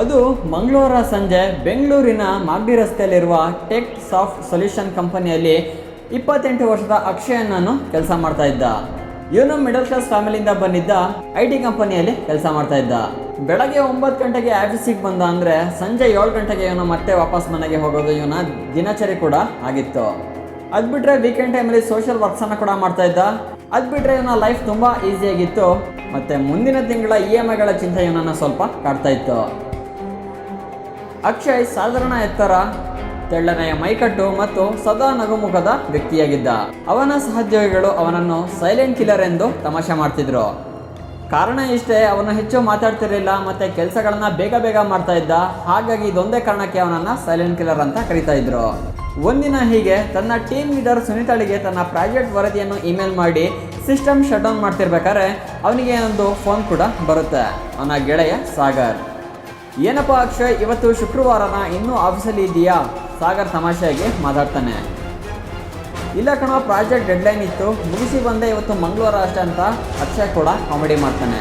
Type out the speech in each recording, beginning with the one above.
ಅದು ಮಂಗಳವಾರ ಸಂಜೆ ಬೆಂಗಳೂರಿನ ಮಾಗಡಿ ರಸ್ತೆಯಲ್ಲಿರುವ ಟೆಕ್ ಸಾಫ್ಟ್ ಸೊಲ್ಯೂಷನ್ ಕಂಪನಿಯಲ್ಲಿ ಇಪ್ಪತ್ತೆಂಟು ವರ್ಷದ ಅಕ್ಷಯನನ್ನು ಕೆಲಸ ಮಾಡ್ತಾ ಇದ್ದ. ಇವನು ಮಿಡಲ್ ಕ್ಲಾಸ್ ಫ್ಯಾಮಿಲಿಯಿಂದ ಬಂದಿದ್ದ ಐ ಟಿ ಕಂಪನಿಯಲ್ಲಿ ಕೆಲಸ ಮಾಡ್ತಾ ಇದ್ದ. ಬೆಳಗ್ಗೆ ಒಂಬತ್ತು ಗಂಟೆಗೆ ಆಫೀಸಿಗೆ ಬಂದ ಅಂದರೆ ಸಂಜೆ ಏಳು ಗಂಟೆಗೆ ಇವನು ಮತ್ತೆ ವಾಪಸ್ ಮನೆಗೆ ಹೋಗೋದು ಇವನ ದಿನಚರಿ ಕೂಡ ಆಗಿತ್ತು. ಅದು ಬಿಟ್ಟರೆ ವೀಕೆಂಡ್ ಟೈಮಲ್ಲಿ ಸೋಷಿಯಲ್ ವರ್ಕ್ಸನ್ನು ಕೂಡ ಮಾಡ್ತಾ ಇದ್ದ. ಅದು ಬಿಟ್ಟರೆ ಇವನ ಲೈಫ್ ತುಂಬ ಈಸಿಯಾಗಿತ್ತು ಮತ್ತು ಮುಂದಿನ ತಿಂಗಳ ಇ ಎಂ ಐಗಳ ಚಿಂತೆ ಇವನನ್ನು ಸ್ವಲ್ಪ ಕಾಡ್ತಾ ಇತ್ತು. ಅಕ್ಷಯ್ ಸಾಧಾರಣ ಎತ್ತರ, ತೆಳ್ಳನೆಯ ಮೈಕಟ್ಟು ಮತ್ತು ಸದಾ ನಗುಮುಖದ ವ್ಯಕ್ತಿಯಾಗಿದ್ದ. ಅವನ ಸಹೋದ್ಯೋಗಿಗಳು ಅವನನ್ನು ಸೈಲೆಂಟ್ ಕಿಲ್ಲರ್ ಎಂದು ತಮಾಷೆ ಮಾಡ್ತಿದ್ರು. ಕಾರಣ ಇಷ್ಟೇ, ಅವನು ಹೆಚ್ಚು ಮಾತಾಡ್ತಿರಲಿಲ್ಲ ಮತ್ತೆ ಕೆಲಸಗಳನ್ನು ಬೇಗ ಬೇಗ ಮಾಡ್ತಾ ಇದ್ದ. ಹಾಗಾಗಿ ಇದೊಂದೇ ಕಾರಣಕ್ಕೆ ಅವನನ್ನ ಸೈಲೆಂಟ್ ಕಿಲ್ಲರ್ ಅಂತ ಕರೀತಾ ಇದ್ರು. ಒಂದಿನ ಹೀಗೆ ತನ್ನ ಟೀಮ್ ಲೀಡರ್ ಸುನೀತಾಳಿಗೆ ತನ್ನ ಪ್ರಾಜೆಕ್ಟ್ ವರದಿಯನ್ನು ಇಮೇಲ್ ಮಾಡಿ ಸಿಸ್ಟಮ್ ಶಟ್ ಡೌನ್ ಮಾಡ್ತಿರ್ಬೇಕಾದ್ರೆ ಅವನಿಗೆ ಒಂದು ಫೋನ್ ಕೂಡ ಬರುತ್ತೆ. ಅವನ ಗೆಳೆಯ ಸಾಗರ್. ಏನಪ್ಪ ಅಕ್ಷಯ್, ಇವತ್ತು ಶುಕ್ರವಾರನ ಇನ್ನೂ ಆಫೀಸಲ್ಲಿ ಇದೆಯಾ ಸಾಗರ್ ತಮಾಷೆಯಾಗಿ ಮಾತಾಡ್ತಾನೆ. ಇಲ್ಲ ಕಣೋ, ಪ್ರಾಜೆಕ್ಟ್ ಡೆಡ್ಲೈನ್ ಇತ್ತು. ಮುಗಿಸಿ ಬಂದೆ ಇವತ್ತು ಮಂಗಳವಾರ ಅಷ್ಟೇ ಅಂತ ಅಕ್ಷಯ್ ಕೂಡ ಕಾಮಿಡಿ ಮಾಡ್ತಾನೆ.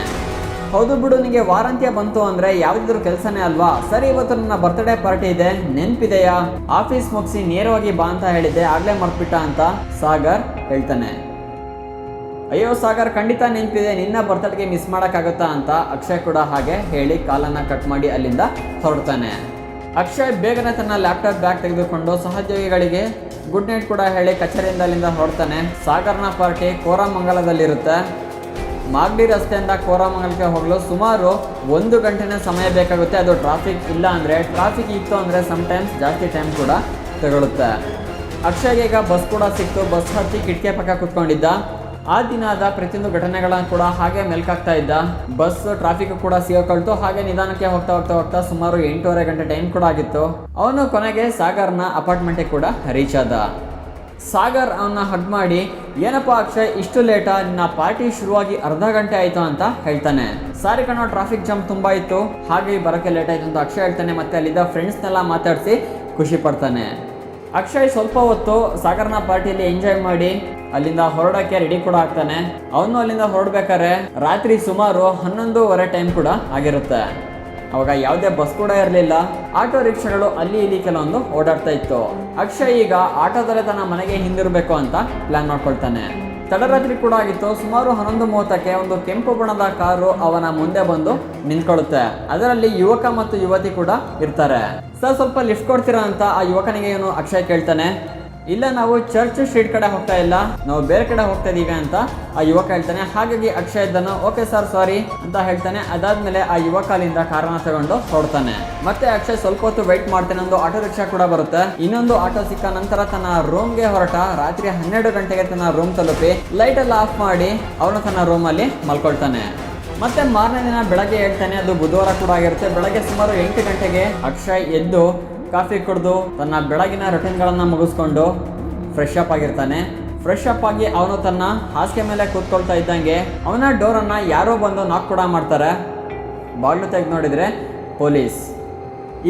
ಹೌದು ಬಿಡು ನಿಮಗೆ ವಾರಂತ್ಯ ಬಂತು ಅಂದರೆ ಯಾವುದಾದ್ರೂ ಕೆಲಸನೇ ಅಲ್ವಾ? ಸರಿ, ಇವತ್ತು ನನ್ನ ಬರ್ತ್ಡೇ ಪಾರ್ಟಿ ಇದೆ. ನೆನಪಿದೆಯಾ? ಆಫೀಸ್ ಮುಗಿಸಿ ನೇರವಾಗಿ ಬಾ ಅಂತ ಹೇಳಿದ್ದೆ. ಆಗಲೇ ಮರ್ತ್ಬಿಟ್ಟ ಅಂತ ಸಾಗರ್ ಹೇಳ್ತಾನೆ. ಅಯ್ಯೋ ಸಾಗರ್, ಖಂಡಿತ ನೆನಪಿದೆ. ನಿನ್ನ ಬರ್ತಡೆಗೆ ಮಿಸ್ ಮಾಡೋಕ್ಕಾಗುತ್ತಾ ಅಂತ ಅಕ್ಷಯ್ ಕೂಡ ಹಾಗೆ ಹೇಳಿ ಕಾಲನ್ನು ಕಟ್ ಮಾಡಿ ಅಲ್ಲಿಂದ ಹೊರಡ್ತಾನೆ. ಅಕ್ಷಯ್ ಬೇಗನೆ ತನ್ನ ಲ್ಯಾಪ್ಟಾಪ್ ಬ್ಯಾಗ್ ತೆಗೆದುಕೊಂಡು ಸಹೋದ್ಯೋಗಿಗಳಿಗೆ ಗುಡ್ ನೈಟ್ ಕೂಡ ಹೇಳಿ ಕಚೇರಿಯಿಂದ ಅಲ್ಲಿಂದ ಹೊರಡ್ತಾನೆ. ಸಾಗರ್ನ ಪಾರ್ಟಿ ಕೋರಮಂಗಲದಲ್ಲಿರುತ್ತೆ. ಮಾಗಡಿ ರಸ್ತೆಯಿಂದ ಕೋರಮಂಗಲಕ್ಕೆ ಹೋಗಲು ಸುಮಾರು ಒಂದು ಗಂಟೆನೇ ಸಮಯ ಬೇಕಾಗುತ್ತೆ. ಅದು ಟ್ರಾಫಿಕ್ ಇಲ್ಲ ಅಂದರೆ ಟ್ರಾಫಿಕ್ ಇತ್ತು ಅಂದರೆ ಟೈಮ್ಸ್ ಜಾಸ್ತಿ ಟೈಮ್ ಕೂಡ ತಗೊಳುತ್ತೆ. ಅಕ್ಷಯ್ಗೆ ಈಗ ಬಸ್ ಕೂಡ ಸಿಕ್ತು. ಬಸ್ ಹತ್ತಿ ಕಿಟಕಿ ಪಕ್ಕ ಕುತ್ಕೊಂಡಿದ್ದ. ಆ ದಿನದ ಪ್ರತಿಯೊಂದು ಘಟನೆಗಳನ್ನು ಕೂಡ ಹಾಗೆ ಮೆಲ್ಕಾಗ್ತಾ ಇದ್ದ. ಬಸ್ ಟ್ರಾಫಿಕ್ ಕೂಡ ಸಿಗೋಕೊಳ್ತು ಹಾಗೆ ನಿಧಾನಕ್ಕೆ ಹೋಗ್ತಾ ಹೋಗ್ತಾ ಹೋಗ್ತಾ ಸುಮಾರು ಎಂಟೂವರೆ ಗಂಟೆ ಟೈಮ್ ಕೂಡ ಆಗಿತ್ತು. ಅವನು ಕೊನೆಗೆ ಸಾಗರ್ನ ಅಪಾರ್ಟ್ಮೆಂಟಿಗೆ ಕೂಡ ರೀಚ್ ಆದ. ಸಾಗರ್ ಅವನ್ನ ಹಗ್ ಮಾಡಿ, ಏನಪ್ಪ ಅಕ್ಷಯ್, ಇಷ್ಟು ಲೇಟಾ ನಿನ್ನ ಪಾರ್ಟಿ ಶುರುವಾಗಿ ಅರ್ಧ ಗಂಟೆ ಆಯ್ತು ಅಂತ ಹೇಳ್ತಾನೆ. ಸಾರಿ ಕಣೋ ಟ್ರಾಫಿಕ್ ಜಾಮ್ ತುಂಬಾ ಇತ್ತು. ಹಾಗೆ ಬರಕ್ಕೆ ಲೇಟ್ ಆಯ್ತು ಅಂತ ಅಕ್ಷಯ್ ಹೇಳ್ತಾನೆ. ಮತ್ತೆ ಅಲ್ಲಿದ್ದ ಫ್ರೆಂಡ್ಸ್ನೆಲ್ಲ ಮಾತಾಡಿಸಿ ಖುಷಿ ಪಡ್ತಾನೆ. ಅಕ್ಷಯ್ ಸ್ವಲ್ಪ ಹೊತ್ತು ಸಾಗರ್ನ ಪಾರ್ಟಿಯಲ್ಲಿ ಎಂಜಾಯ್ ಮಾಡಿ ಅಲ್ಲಿಂದ ಹೊರಡಕ್ಕೆ ರೆಡಿ ಕೂಡ ಆಗ್ತಾನೆ. ಅವನು ಅಲ್ಲಿಂದ ಹೊರಡ್ಬೇಕಾದ್ರೆ ರಾತ್ರಿ ಸುಮಾರು ಹನ್ನೊಂದೂವರೆ ಟೈಮ್ ಕೂಡ ಆಗಿರುತ್ತೆ. ಅವಾಗ ಯಾವುದೇ ಬಸ್ ಕೂಡ ಇರಲಿಲ್ಲ. ಆಟೋ ರಿಕ್ಷಾಗಳು ಅಲ್ಲಿ ಇಲ್ಲಿ ಕೆಲವೊಂದು ಓಡಾಡ್ತಾ ಇತ್ತು. ಅಕ್ಷಯ್ ಈಗ ಆಟೋದಲ್ಲೇ ತನ್ನ ಮನೆಗೆ ಹಿಂದಿರಬೇಕು ಅಂತ ಪ್ಲಾನ್ ಮಾಡ್ಕೊಳ್ತಾನೆ. ತಡರಾತ್ರಿ ಕೂಡ ಆಗಿತ್ತು. ಸುಮಾರು ಹನ್ನೊಂದು ಮೂವತ್ತಕ್ಕೆ ಒಂದು ಕೆಂಪು ಬಣ್ಣದ ಕಾರು ಅವನ ಮುಂದೆ ಬಂದು ನಿಂತ್ಕೊಳ್ಳುತ್ತೆ. ಅದರಲ್ಲಿ ಯುವಕ ಮತ್ತು ಯುವತಿ ಕೂಡ ಇರ್ತಾರೆ. ಸರ್, ಸ್ವಲ್ಪ ಲಿಫ್ಟ್ ಕೊಡ್ತೀರಾ? ಅಂತ ಆ ಯುವಕನಿಗೆ ಏನು ಅಕ್ಷಯ್ ಕೇಳ್ತಾನೆ. ಇಲ್ಲ ನಾವು ಚರ್ಚ್ ಸ್ಟ್ರೀಟ್ ಕಡೆ ಹೋಗ್ತಾ ಇಲ್ಲ. ನಾವು ಬೇರೆ ಕಡೆ ಹೋಗ್ತಾ ಇದೀವಿ ಅಂತ ಆ ಯುವಕ ಹೇಳ್ತಾನೆ. ಹಾಗಾಗಿ ಅಕ್ಷಯ್ ಇದ್ದಾನ ಓಕೆ ಸರ್ ಸಾರಿ ಅಂತ ಹೇಳ್ತಾನೆ. ಅದಾದ್ಮೇಲೆ ಆ ಯುವಕ ಅಲ್ಲಿಂದ ಕಾರನ್ನ ತಗೊಂಡು ಹೊರಡ್ತಾನೆ. ಮತ್ತೆ ಅಕ್ಷಯ್ ಸ್ವಲ್ಪ ಹೊತ್ತು ವೆಯ್ಟ್ ಮಾಡ್ತಾನೆ. ಒಂದು ಆಟೋ ರಿಕ್ಷಾ ಕೂಡ ಬರುತ್ತೆ. ಇನ್ನೊಂದು ಆಟೋ ಸಿಕ್ಕ ನಂತರ ತನ್ನ ರೂಮ್ಗೆ ಹೊರಟ. ರಾತ್ರಿ ಹನ್ನೆರಡು ಗಂಟೆಗೆ ತನ್ನ ರೂಮ್ ತಲುಪಿ ಲೈಟ್ ಎಲ್ಲ ಆಫ್ ಮಾಡಿ ಅವನು ತನ್ನ ರೂಮ್ ಅಲ್ಲಿ ಮಲ್ಕೊಳ್ತಾನೆ. ಮತ್ತೆ ಮಾರನೇ ದಿನ ಬೆಳಗ್ಗೆ ಹೇಳ್ತಾನೆ, ಅದು ಬುಧವಾರ ಕೂಡ ಆಗಿರುತ್ತೆ. ಬೆಳಗ್ಗೆ ಸುಮಾರು ಎಂಟು ಗಂಟೆಗೆ ಅಕ್ಷಯ್ ಎದ್ದು ಕಾಫಿ ಕುಡಿದು ತನ್ನ ಬೆಳಗಿನ ರೊಟೀನ್ಗಳನ್ನು ಮುಗಿಸ್ಕೊಂಡು ಫ್ರೆಶ್ ಅಪ್ ಆಗಿರ್ತಾನೆ. ಫ್ರೆಶ್ ಅಪ್ ಆಗಿ ಅವನು ತನ್ನ ಹಾಸಿಗೆ ಮೇಲೆ ಕೂತ್ಕೊಳ್ತಾ ಇದ್ದಂಗೆ ಅವನ ಡೋರನ್ನು ಯಾರೋ ಬಂದು ನಾಕ್ ಕೂಡ ಮಾಡ್ತಾರೆ. ಬಾಗಿಲು ತೆಗೆದು ನೋಡಿದರೆ ಪೊಲೀಸ್.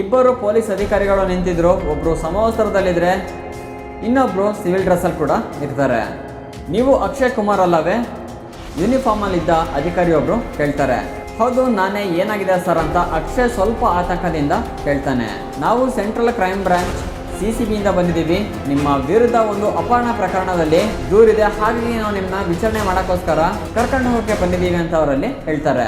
ಇಬ್ಬರು ಪೊಲೀಸ್ ಅಧಿಕಾರಿಗಳು ನಿಂತಿದ್ರು. ಒಬ್ಬರು ಸಮವಸ್ತ್ರದಲ್ಲಿದ್ದರೆ ಇನ್ನೊಬ್ಬರು ಸಿವಿಲ್ ಡ್ರೆಸ್ಸಲ್ಲಿ ಕೂಡ ಇರ್ತಾರೆ. ನೀವು ಅಕ್ಷಯ್ ಕುಮಾರ್ ಅಲ್ಲವೇ? ಯೂನಿಫಾರ್ಮಲ್ಲಿದ್ದ ಅಧಿಕಾರಿಯೊಬ್ಬರು ಕೇಳ್ತಾರೆ. ಹೌದು, ನಾನೇ ಏನಾಗಿದೆ ಸರ್ ಅಂತ ಅಕ್ಷಯ್ ಸ್ವಲ್ಪ ಆತಂಕದಿಂದ ಹೇಳ್ತಾನೆ ನಾವು central crime branch C C ಬಿಯಿಂದ ಬಂದಿದ್ದೀವಿ. ನಿಮ್ಮ ವಿರುದ್ಧ ಒಂದು ಅಪಹರಣ ಪ್ರಕರಣದಲ್ಲಿ ದೂರಿದೆ. ಹಾಗಾಗಿ ನಾವು ನಿಮ್ಮನ್ನ ವಿಚಾರಣೆ ಮಾಡೋಕ್ಕೋಸ್ಕರ ಕರ್ಕೊಂಡು ಹೋಗಕ್ಕೆ ಬಂದಿದ್ದೀವಿ ಅಂತ ಅವರಲ್ಲಿ ಹೇಳ್ತಾರೆ.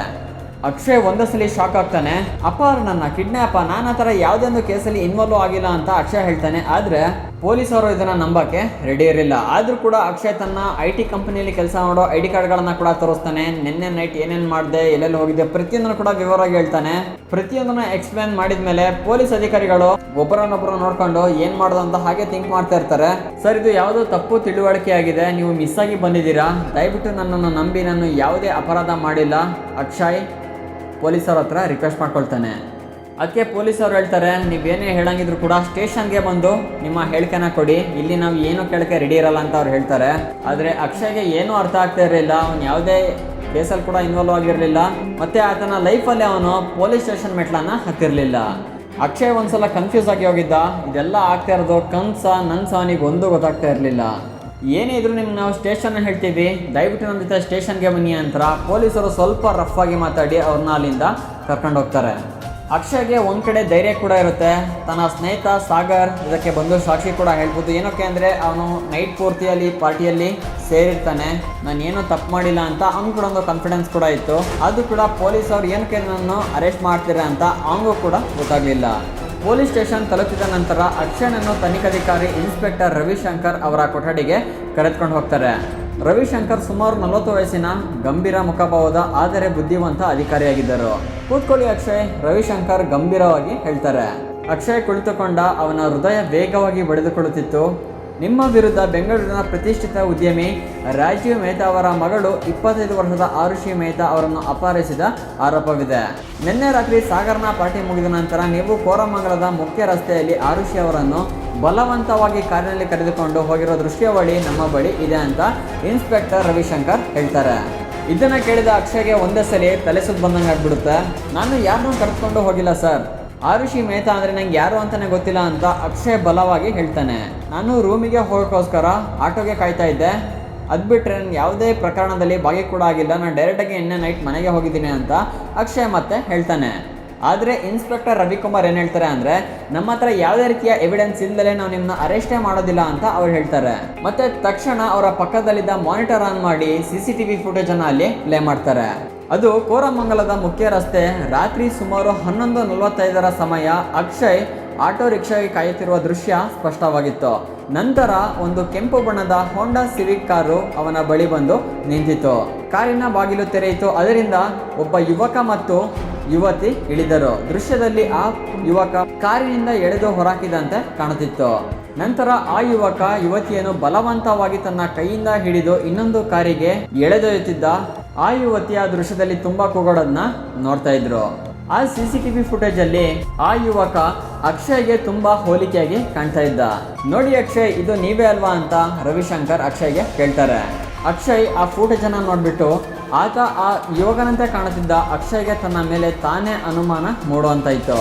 ಅಕ್ಷಯ್ ಒಂದಸಲಿ ಶಾಕ್ ಆಗ್ತಾನೆ. ಅಪಹರಣನ ಕಿಡ್ನಾಪ ನಾನು ಆ ಥರ ಯಾವುದೇ ಒಂದು ಕೇಸಲ್ಲಿ ಇನ್ವಾಲ್ವ್ ಆಗಿಲ್ಲ ಅಂತ ಅಕ್ಷಯ್ ಹೇಳ್ತಾನೆ. ಆದರೆ ಪೊಲೀಸರು ಇದನ್ನ ನಂಬಕ್ಕೆ ರೆಡಿ ಇರಲಿಲ್ಲ. ಆದರೂ ಕೂಡ ಅಕ್ಷಯ್ ತನ್ನ ಐ ಟಿ ಕಂಪನಿಯಲ್ಲಿ ಕೆಲಸ ಮಾಡೋ ಐ ಡಿ ಕಾರ್ಡ್ಗಳನ್ನು ಕೂಡ ತೋರಿಸ್ತಾನೆ. ನಿನ್ನೆ ನೈಟ್ ಏನೇನು ಮಾಡಿದೆ, ಎಲ್ಲೆಲ್ಲಿ ಹೋಗಿದ್ದೆ, ಪ್ರತಿಯೊಂದನ್ನು ಕೂಡ ವಿವರವಾಗಿ ಹೇಳ್ತಾನೆ. ಪ್ರತಿಯೊಂದನ್ನ ಎಕ್ಸ್ಪ್ಲೇನ್ ಮಾಡಿದ್ಮೇಲೆ ಪೊಲೀಸ್ ಅಧಿಕಾರಿಗಳು ಒಬ್ಬರನ್ನೊಬ್ಬರು ನೋಡ್ಕೊಂಡು ಏನು ಮಾಡೋದು ಅಂತ ಹಾಗೆ ಥಿಂಕ್ ಮಾಡ್ತಾ ಇರ್ತಾರೆ. ಸರ್, ಇದು ಯಾವುದೋ ತಪ್ಪು ತಿಳುವಳಿಕೆ ಆಗಿದೆ. ನೀವು ಮಿಸ್ ಆಗಿ ಬಂದಿದ್ದೀರಾ. ದಯವಿಟ್ಟು ನನ್ನನ್ನು ನಂಬಿ ನಾನು ಯಾವುದೇ ಅಪರಾಧ ಮಾಡಿಲ್ಲ. ಅಕ್ಷಯ್ ಪೊಲೀಸರ ಹತ್ರ ರಿಕ್ವೆಸ್ಟ್ ಮಾಡ್ಕೊಳ್ತಾನೆ. ಅದಕ್ಕೆ ಪೊಲೀಸರು ಹೇಳ್ತಾರೆ, ನೀವೇನೇ ಹೇಳಂಗಿದ್ರು ಕೂಡ ಸ್ಟೇಷನ್ಗೆ ಬಂದು ನಿಮ್ಮ ಹೇಳಿಕೆನ ಕೊಡಿ. ಇಲ್ಲಿ ನಾವು ಏನು ಕೇಳಕ್ಕೆ ರೆಡಿ ಇರಲ್ಲ ಅಂತ ಅವ್ರು ಹೇಳ್ತಾರೆ. ಆದರೆ ಅಕ್ಷಯ್ಗೆ ಏನೂ ಅರ್ಥ ಆಗ್ತಾ ಇರಲಿಲ್ಲ, ಅವ್ನು ಯಾವುದೇ ಕೇಸಲ್ಲಿ ಕೂಡ ಇನ್ವಾಲ್ವ್ ಆಗಿರಲಿಲ್ಲ. ಮತ್ತು ಆತನ ಲೈಫಲ್ಲಿ ಅವನು ಪೊಲೀಸ್ ಸ್ಟೇಷನ್ ಮೆಟ್ಲನ್ನು ಹತ್ತಿರಲಿಲ್ಲ. ಅಕ್ಷಯ್ ಒಂದ್ಸಲ ಕನ್ಫ್ಯೂಸ್ ಆಗಿ ಹೋಗಿದ್ದ. ಇದೆಲ್ಲ ಆಗ್ತಾ ಇರೋದು ಕನ್ಸ ನನ್ಸ ಅವನಿಗೆ ಒಂದು ಗೊತ್ತಾಗ್ತಾ ಇರಲಿಲ್ಲ. ಏನೇ ಇದ್ರು ನಿಮ್ಗೆ ನಾವು ಸ್ಟೇಷನ್ ಹೇಳ್ತೀವಿ, ದಯವಿಟ್ಟು ನಮ್ಮ ಜೊತೆ ಸ್ಟೇಷನ್ಗೆ ಬನ್ನಿ ಅಂತ ಪೊಲೀಸರು ಸ್ವಲ್ಪ ರಫ್ ಆಗಿ ಮಾತಾಡಿ ಅವ್ರನ್ನ ಅಲ್ಲಿಂದ ಕರ್ಕೊಂಡು ಹೋಗ್ತಾರೆ. ಅಕ್ಷಯ್ಗೆ ಒಂದು ಕಡೆ ಧೈರ್ಯ ಕೂಡ ಇರುತ್ತೆ. ತನ್ನ ಸ್ನೇಹಿತ ಸಾಗರ್, ಇದಕ್ಕೆ ಬಂದು ಸಾಕ್ಷಿ ಕೂಡ ಹೇಳ್ಬೋದು. ಏನಕ್ಕೆ ಅಂದರೆ ಅವನು ನೈಟ್ ಪೂರ್ತಿಯಲ್ಲಿ ಪಾರ್ಟಿಯಲ್ಲಿ ಸೇರಿರ್ತಾನೆ. ನಾನು ಏನೂ ತಪ್ಪು ಮಾಡಿಲ್ಲ ಅಂತ ಅವ್ನು ಕೂಡ ಒಂದು ಕಾನ್ಫಿಡೆನ್ಸ್ ಕೂಡ ಇತ್ತು. ಅದು ಕೂಡ ಪೊಲೀಸ್ ಅವ್ರು ಏನಕ್ಕೆ ನನ್ನನ್ನು ಅರೆಸ್ಟ್ ಮಾಡ್ತೀರಾ ಅಂತ ಅವನಿಗೂ ಕೂಡ ಗೊತ್ತಾಗಲಿಲ್ಲ. ಪೊಲೀಸ್ ಸ್ಟೇಷನ್ ತಲುಪಿದ ನಂತರ ಅಕ್ಷಯನನ್ನು ತನಿಖಾಧಿಕಾರಿ ಇನ್ಸ್ಪೆಕ್ಟರ್ ರವಿಶಂಕರ್ ಅವರ ಕೊಠಡಿಗೆ ಕರೆದುಕೊಂಡು ಹೋಗ್ತಾರೆ. ರವಿಶಂಕರ್ ಸುಮಾರು ನಲವತ್ತು ವಯಸ್ಸಿನ ಗಂಭೀರ ಮುಖಭಾವದ, ಆದರೆ ಬುದ್ಧಿವಂತ ಅಧಿಕಾರಿಯಾಗಿದ್ದರು. ಕೂತ್ಕೊಳ್ಳಿ ಅಕ್ಷಯ್, ರವಿಶಂಕರ್ ಗಂಭೀರವಾಗಿ ಹೇಳ್ತಾರೆ. ಅಕ್ಷಯ್ ಕುಳಿತುಕೊಂಡ ಅವನ ಹೃದಯ ವೇಗವಾಗಿ ಬಡಿದುಕೊಳ್ಳುತ್ತಿತ್ತು. ನಿಮ್ಮ ವಿರುದ್ಧ ಬೆಂಗಳೂರಿನ ಪ್ರತಿಷ್ಠಿತ ಉದ್ಯಮಿ ರಾಜೀವ್ ಮೆಹ್ತಾ ಅವರ ಮಗಳು ಇಪ್ಪತ್ತೈದು ವರ್ಷದ ಆರುಷಿ ಮೆಹ್ತಾ ಅವರನ್ನು ಅಪಹರಿಸಿದ ಆರೋಪವಿದೆ. ನಿನ್ನೆ ರಾತ್ರಿ ಸಾಗರನ ಪಾರ್ಟಿ ಮುಗಿದ ನಂತರ ನೀವು ಕೋರಮಂಗಲದ ಮುಖ್ಯ ರಸ್ತೆಯಲ್ಲಿ ಆರುಷಿ ಅವರನ್ನು ಬಲವಂತವಾಗಿ ಕಾರಿನಲ್ಲಿ ಕರೆದುಕೊಂಡು ಹೋಗಿರೋ ದೃಶ್ಯಾವಳಿ ನಮ್ಮ ಬಳಿ ಇದೆ ಅಂತ ಇನ್ಸ್ಪೆಕ್ಟರ್ ರವಿಶಂಕರ್ ಹೇಳ್ತಾರೆ. ಇದನ್ನು ಕೇಳಿದ ಅಕ್ಷಯ್ಗೆ ಒಂದೇ ಸಲ ತಲೆ ಸುತ್ತ ಬಂದಂಗೆ ಆಗ್ಬಿಡುತ್ತೆ ನಾನು ಯಾರನ್ನೂ ಕರೆದುಕೊಂಡು ಹೋಗಿಲ್ಲ ಸರ್. ಆರುಷಿ ಮೆಹ್ತಾ ಅಂದರೆ ನಂಗೆ ಯಾರು ಅಂತಲೇ ಗೊತ್ತಿಲ್ಲ ಅಂತ ಅಕ್ಷಯ್ ಬಲವಾಗಿ ಹೇಳ್ತಾನೆ. ನಾನು ರೂಮಿಗೆ ಹೋಗೋಕ್ಕೋಸ್ಕರ ಆಟೋಗೆ ಕಾಯ್ತಾ ಇದ್ದೆ. ಅದು ಬಿಟ್ಟರೆ ನನಗೆ ಯಾವುದೇ ಪ್ರಕರಣದಲ್ಲಿ ಭಾಗಿ ಕೂಡ ಆಗಿಲ್ಲ. ನಾನು ಡೈರೆಕ್ಟಾಗಿ ಎಣ್ಣೆ ನೈಟ್ ಮನೆಗೆ ಹೋಗಿದ್ದೀನಿ ಅಂತ ಅಕ್ಷಯ್ ಮತ್ತೆ ಹೇಳ್ತಾನೆ. ಆದರೆ ಇನ್ಸ್ಪೆಕ್ಟರ್ ರವಿಕುಮಾರ್ ಏನು ಹೇಳ್ತಾರೆ ಅಂದರೆ, ನಮ್ಮ ಹತ್ರ ಯಾವುದೇ ರೀತಿಯ ಎವಿಡೆನ್ಸ್ ಇಲ್ಲದಲೇ ನಾವು ನಿಮ್ಮನ್ನ ಅರೆಸ್ಟೇ ಮಾಡೋದಿಲ್ಲ ಅಂತ ಅವ್ರು ಹೇಳ್ತಾರೆ. ಮತ್ತೆ ತಕ್ಷಣ ಅವರ ಪಕ್ಕದಲ್ಲಿದ್ದ ಮಾನಿಟರ್ ಆನ್ ಮಾಡಿ ಸಿ ಸಿ ಟಿ ವಿ ಫುಟೇಜನ್ನು ಅಲ್ಲಿ ಪ್ಲೇ ಮಾಡ್ತಾರೆ. ಅದು ಕೋರಮಂಗಲದ ಮುಖ್ಯ ರಸ್ತೆ. ರಾತ್ರಿ ಸುಮಾರು ಹನ್ನೊಂದು ನಲವತ್ತೈದರ ಸಮಯ ಅಕ್ಷಯ್ ಆಟೋ ರಿಕ್ಷಾಗೆ ಕಾಯುತ್ತಿರುವ ದೃಶ್ಯ ಸ್ಪಷ್ಟವಾಗಿತ್ತು. ನಂತರ ಒಂದು ಕೆಂಪು ಬಣ್ಣದ ಹೋಂಡಾ ಸಿವಿಕ್ ಕಾರು ಅವನ ಬಳಿ ಬಂದು ನಿಂತಿತು ಕಾರಿನ ಬಾಗಿಲು ತೆರೆಯಿತು. ಅದರಿಂದ ಒಬ್ಬ ಯುವಕ ಮತ್ತು ಯುವತಿ ಇಳಿದರು. ದೃಶ್ಯದಲ್ಲಿ ಆ ಯುವಕ ಕಾರಿನಿಂದ ಎಳೆದು ಹೊರಹಾಕಿದಂತೆ ಕಾಣುತ್ತಿತ್ತು. ನಂತರ ಆ ಯುವಕ ಯುವತಿಯನ್ನು ಬಲವಂತವಾಗಿ ತನ್ನ ಕೈಯಿಂದ ಹಿಡಿದು ಇನ್ನೊಂದು ಕಾರಿಗೆ ಎಳೆದೊಯ್ಯುತ್ತಿದ್ದ ಆ ಯುವತಿಯ ದೃಶ್ಯದಲ್ಲಿ ತುಂಬಾ ಕೂಗೋಡೋದನ್ನ ನೋಡ್ತಾ ಇದ್ರು. ಆ ಸಿ ಸಿ ಟಿವಿ ಫುಟೇಜ್ ಅಲ್ಲಿ ಆ ಯುವಕ ಅಕ್ಷಯ್ಗೆ ತುಂಬಾ ಹೋಲಿಕೆಯಾಗಿ ಕಾಣ್ತಾ ಇದ್ದ. ನೋಡಿ ಅಕ್ಷಯ್, ಇದು ನೀವೇ ಅಲ್ವಾ ಅಂತ ರವಿಶಂಕರ್ ಅಕ್ಷಯ್ಗೆ ಕೇಳ್ತಾರೆ. ಅಕ್ಷಯ್ ಆ ಫುಟೇಜ್ ಅನ್ನ ನೋಡ್ಬಿಟ್ಟು, ಆತ ಆ ಯುವಕನಂತೆ ಕಾಣುತ್ತಿದ್ದ ಅಕ್ಷಯ್ಗೆ ತನ್ನ ಮೇಲೆ ತಾನೇ ಅನುಮಾನ ಮೂಡುವಂತ ಇತ್ತು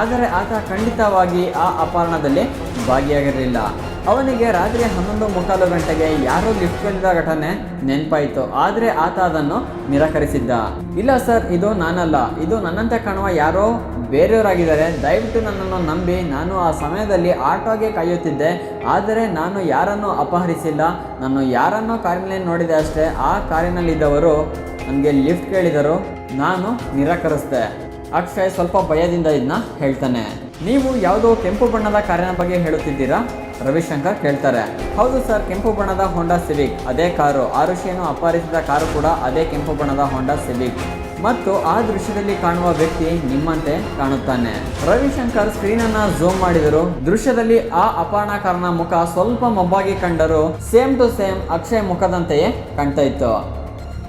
ಆದರೆ ಆತ ಖಂಡಿತವಾಗಿ ಆ ಅಪಹರಣದಲ್ಲಿ ಭಾಗಿಯಾಗಿರಲಿಲ್ಲ. ಅವನಿಗೆ ರಾತ್ರಿ ಹನ್ನೊಂದು ಮುಕ್ಕಾಲು ಗಂಟೆಗೆ ಯಾರೋ ಲಿಫ್ಟ್ ಬಂದಿದ್ದ ಘಟನೆ ನೆನಪಾಯಿತು. ಆದರೆ ಆತ ಅದನ್ನು ನಿರಾಕರಿಸಿದ್ದ. ಇಲ್ಲ ಸರ್, ಇದು ನಾನಲ್ಲ. ಇದು ನನ್ನಂತೆ ಕಾಣುವ ಯಾರೋ ಬೇರೆಯವರಾಗಿದ್ದಾರೆ. ದಯವಿಟ್ಟು ನನ್ನನ್ನು ನಂಬಿ, ನಾನು ಆ ಸಮಯದಲ್ಲಿ ಆಟೋಗೆ ಕಾಯುತ್ತಿದ್ದೆ. ಆದರೆ ನಾನು ಯಾರನ್ನು ಅಪಹರಿಸಿಲ್ಲ. ನಾನು ಯಾರನ್ನೋ ಕಾರಿನಲ್ಲಿ ನೋಡಿದೆ ಅಷ್ಟೇ. ಆ ಕಾರಿನಲ್ಲಿದ್ದವರು ನನಗೆ ಲಿಫ್ಟ್ ಕೇಳಿದರು. ನಾನು ನಿರಾಕರಿಸಿದೆ. ಅಕ್ಷಯ್ ಸ್ವಲ್ಪ ಭಯದಿಂದ ಇದನ್ನ ಹೇಳ್ತಾನೆ. ನೀವು ಯಾವುದೋ ಕೆಂಪು ಬಣ್ಣದ ಕಾರಿನ ಬಗ್ಗೆ ಹೇಳುತ್ತಿದ್ದೀರಾ? ರವಿಶಂಕರ್ ಕೇಳ್ತಾರೆ, ಹೌದು ಸರ್, ಕೆಂಪು ಬಣ್ಣದ ಹೋಂಡಾ ಸಿವಿಕ್ ಅದೇ ಕಾರು. ಆರುಷಿಯನ್ನು ಅಪಹರಿಸಿದ ಕಾರು ಕೂಡ ಅದೇ ಕೆಂಪು ಬಣ್ಣದ ಹೋಂಡಾ ಸಿವಿಕ್ ಮತ್ತು ಆ ದೃಶ್ಯದಲ್ಲಿ ಕಾಣುವ ವ್ಯಕ್ತಿ ನಿಮ್ಮಂತೆ ಕಾಣುತ್ತಾನೆ. ರವಿಶಂಕರ್ ಸ್ಕ್ರೀನ್ ಅನ್ನ ಝೂಮ್ ಮಾಡಿದರು. ದೃಶ್ಯದಲ್ಲಿ ಆ ಅಪಹರಣಕಾರನ ಮುಖ ಸ್ವಲ್ಪ ಮೊಬ್ಬಾಗಿ ಕಂಡರು ಸೇಮ್ ಟು ಸೇಮ್ ಅಕ್ಷಯ್ ಮುಖದಂತೆಯೇ ಕಾಣ್ತಾ ಇತ್ತು.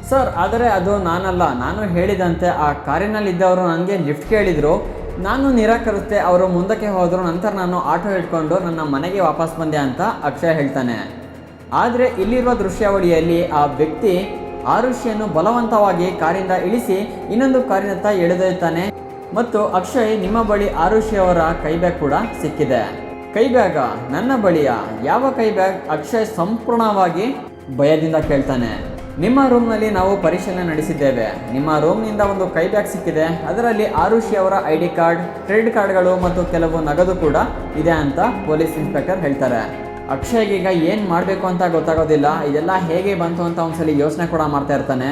ಸರ್, ಆದರೆ ಅದು ನಾನಲ್ಲ. ನಾನು ಹೇಳಿದಂತೆ ಆ ಕಾರಿನಲ್ಲಿದ್ದವರು ನನಗೆ ಲಿಫ್ಟ್ ಕೇಳಿದರು. ನಾನು ನಿರಾಕರಿಸ್ದೆ ಅವರು ಮುಂದಕ್ಕೆ ಹೋದರು, ನಂತರ ನಾನು ಆಟೋ ಇಟ್ಕೊಂಡು ನನ್ನ ಮನೆಗೆ ವಾಪಸ್ ಬಂದೆ ಅಂತ ಅಕ್ಷಯ್ ಹೇಳ್ತಾನೆ. ಆದರೆ ಇಲ್ಲಿರುವ ದೃಶ್ಯಾವಳಿಯಲ್ಲಿ ಆ ವ್ಯಕ್ತಿ ಆರುಷಿಯನ್ನು ಬಲವಂತವಾಗಿ ಕಾರಿಂದ ಇಳಿಸಿ ಇನ್ನೊಂದು ಕಾರಿನತ್ತ ಎಳೆದೊಯ್ತಾನೆ ಮತ್ತು ಅಕ್ಷಯ್ ನಿಮ್ಮ ಬಳಿ ಆರುಷಿಯವರ ಕೈ ಬ್ಯಾಗ್ ಕೂಡ ಸಿಕ್ಕಿದೆ. ಕೈ ಬ್ಯಾಗ ನನ್ನ ಬಳಿಯ? ಯಾವ ಕೈ ಬ್ಯಾಗ್ ಅಕ್ಷಯ್ ಸಂಪೂರ್ಣವಾಗಿ ಭಯದಿಂದ ಕೇಳ್ತಾನೆ. ನಿಮ್ಮ ರೂಮ್ನಲ್ಲಿ ನಾವು ಪರಿಶೀಲನೆ ನಡೆಸಿದ್ದೇವೆ. ನಿಮ್ಮ ರೂಮ್ನಿಂದ ಒಂದು ಕೈ ಬ್ಯಾಗ್ ಸಿಕ್ಕಿದೆ. ಅದರಲ್ಲಿ ಆರುಷಿ ಅವರ ಐ ಡಿ ಕಾರ್ಡ್, ಕ್ರೆಡಿಟ್ ಕಾರ್ಡ್ಗಳು ಮತ್ತು ಕೆಲವು ನಗದು ಕೂಡ ಇದೆ ಅಂತ ಪೊಲೀಸ್ ಇನ್ಸ್ಪೆಕ್ಟರ್ ಹೇಳ್ತಾರೆ. ಅಕ್ಷಯ್ಗೆ ಈಗ ಏನು ಮಾಡಬೇಕು ಅಂತ ಗೊತ್ತಾಗೋದಿಲ್ಲ. ಇದೆಲ್ಲ ಹೇಗೆ ಬಂತು ಅಂತ ಒಂದ್ಸಲಿ ಯೋಚನೆ ಕೂಡ ಮಾಡ್ತಾ ಇರ್ತಾನೆ.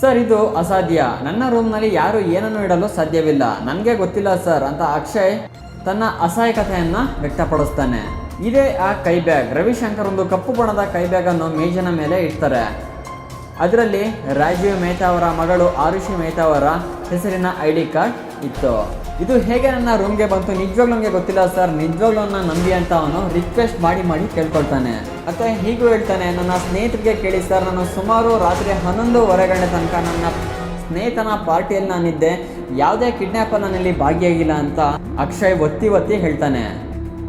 ಸರ್, ಇದು ಅಸಾಧ್ಯ. ನನ್ನ ರೂಮ್ನಲ್ಲಿ ಯಾರು ಏನನ್ನು ಇಡಲು ಸಾಧ್ಯವಿಲ್ಲ. ನನಗೆ ಗೊತ್ತಿಲ್ಲ ಸರ್ ಅಂತ ಅಕ್ಷಯ್ ತನ್ನ ಅಸಹಾಯಕತೆಯನ್ನು ವ್ಯಕ್ತಪಡಿಸ್ತಾನೆ. ಇದೇ ಆ ಕೈ ಬ್ಯಾಗ್ ರವಿಶಂಕರ್ ಒಂದು ಕಪ್ಪು ಬಣ್ಣದ ಕೈ ಬ್ಯಾಗನ್ನು ಮೇಜಿನ ಮೇಲೆ ಇಡ್ತಾರೆ. ಅದರಲ್ಲಿ ರಾಜೀವ್ ಮೆಹ್ತಾ ಅವರ ಮಗಳು ಆರುಷಿ ಮೆಹ್ತಾ ಅವರ ಹೆಸರಿನ ಐ ಡಿ ಕಾರ್ಡ್ ಇತ್ತು. ಇದು ಹೇಗೆ ನನ್ನ ರೂಮ್ಗೆ ಬಂತು? ನಿಜವಾಗ್ಲೂ ನನಗೆ ಗೊತ್ತಿಲ್ಲ ಸರ್. ನಿಜವಾಗ್ಲೂ ನನ್ನ ನಂಬಿ ಅಂತ ಅವನು ರಿಕ್ವೆಸ್ಟ್ ಮಾಡಿ ಮಾಡಿ ಕೇಳ್ಕೊಳ್ತಾನೆ. ಅಥವಾ ಹೀಗೂ ಹೇಳ್ತಾನೆ, ನನ್ನ ಸ್ನೇಹಿತರಿಗೆ ಕೇಳಿ ಸರ್, ನಾನು ಸುಮಾರು ರಾತ್ರಿ ಹನ್ನೊಂದುವರೆ ಗಂಟೆ ತನಕ ನನ್ನ ಸ್ನೇಹಿತನ ಪಾರ್ಟಿಯಲ್ಲಿ ನಾನಿದ್ದೆ. ಯಾವುದೇ ಕಿಡ್ನ್ಯಾಪರ್ ನನ್ನಲ್ಲಿ ಭಾಗಿಯಾಗಿಲ್ಲ ಅಂತ ಅಕ್ಷಯ್ ಒತ್ತಿ ಒತ್ತಿ ಹೇಳ್ತಾನೆ.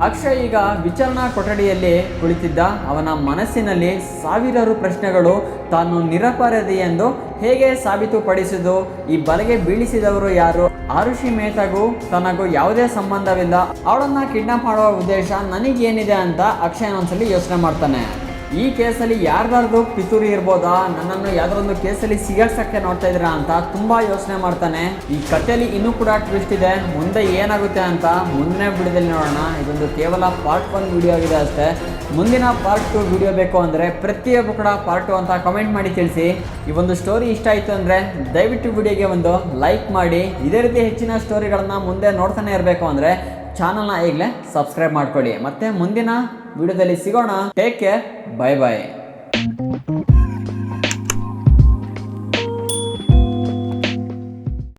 ಅಕ್ಷಯ್ ಈಗ ವಿಚಾರಣಾ ಕೊಠಡಿಯಲ್ಲಿ ಕುಳಿತಿದ್ದ. ಅವನ ಮನಸ್ಸಿನಲ್ಲಿ ಸಾವಿರಾರು ಪ್ರಶ್ನೆಗಳು ತಾನು ನಿರಪರಾಧಿ ಎಂದು ಹೇಗೆ ಸಾಬೀತುಪಡಿಸಿದು ಈ ಬಲೆಗೆ ಬೀಳಿಸಿದವರು ಯಾರು? ಆರುಷಿ ಮೇತಗೂ ತನಗೂ ಯಾವುದೇ ಸಂಬಂಧವಿಲ್ಲ. ಅವಳನ್ನ ಕಿಡ್ನಾಪ್ ಮಾಡುವ ಉದ್ದೇಶ ನನಗೇನಿದೆ ಅಂತ ಅಕ್ಷಯ್ ಒಂದ್ಸಲಿ ಯೋಚನೆ ಮಾಡ್ತಾನೆ. ಈ ಕೇಸಲ್ಲಿ ಯಾರ್ದಾರ್ದು ಪಿತೂರಿ ಇರ್ಬೋದಾ? ನನ್ನನ್ನು ಯಾವ್ದಾರೊಂದು ಕೇಸಲ್ಲಿ ಸಿಗಾಕ್ಸಕ್ಕೆ ನೋಡ್ತಾ ಇದ್ದೀರಾ ಅಂತ ತುಂಬಾ ಯೋಚನೆ ಮಾಡ್ತಾನೆ. ಈ ಕಥೆಯಲ್ಲಿ ಇನ್ನೂ ಕೂಡ ಟ್ವಿಸ್ಟ್ ಇದೆ. ಮುಂದೆ ಏನಾಗುತ್ತೆ ಅಂತ ಮುಂದಿನ ವಿಡಿಯೋದಲ್ಲಿ ನೋಡೋಣ. ಇದೊಂದು ಕೇವಲ ಪಾರ್ಟ್ ಒನ್ ವಿಡಿಯೋ ಆಗಿದೆ ಅಷ್ಟೇ. ಮುಂದಿನ ಪಾರ್ಟ್ ಟು ವಿಡಿಯೋ ಬೇಕು ಅಂದರೆ ಪ್ರತಿಯೊಬ್ಬ ಕೂಡ ಪಾರ್ಟ್ ಟು ಅಂತ ಕಮೆಂಟ್ ಮಾಡಿ ತಿಳಿಸಿ. ಈ ಒಂದು ಸ್ಟೋರಿ ಇಷ್ಟ ಆಯ್ತು ಅಂದರೆ ದಯವಿಟ್ಟು ವಿಡಿಯೋಗೆ ಒಂದು ಲೈಕ್ ಮಾಡಿ. ಇದೇ ರೀತಿ ಹೆಚ್ಚಿನ ಸ್ಟೋರಿಗಳನ್ನ ಮುಂದೆ ನೋಡ್ತಾನೆ ಇರಬೇಕು ಅಂದರೆ ಚಾನಲ್ನ ಈಗಲೇ ಸಬ್ಸ್ಕ್ರೈಬ್ ಮಾಡ್ಕೊಳ್ಳಿ. ಮತ್ತೆ ಮುಂದಿನ ವಿಡಿಯೋದಲ್ಲಿ ಸಿಗೋಣ. Take care bye bye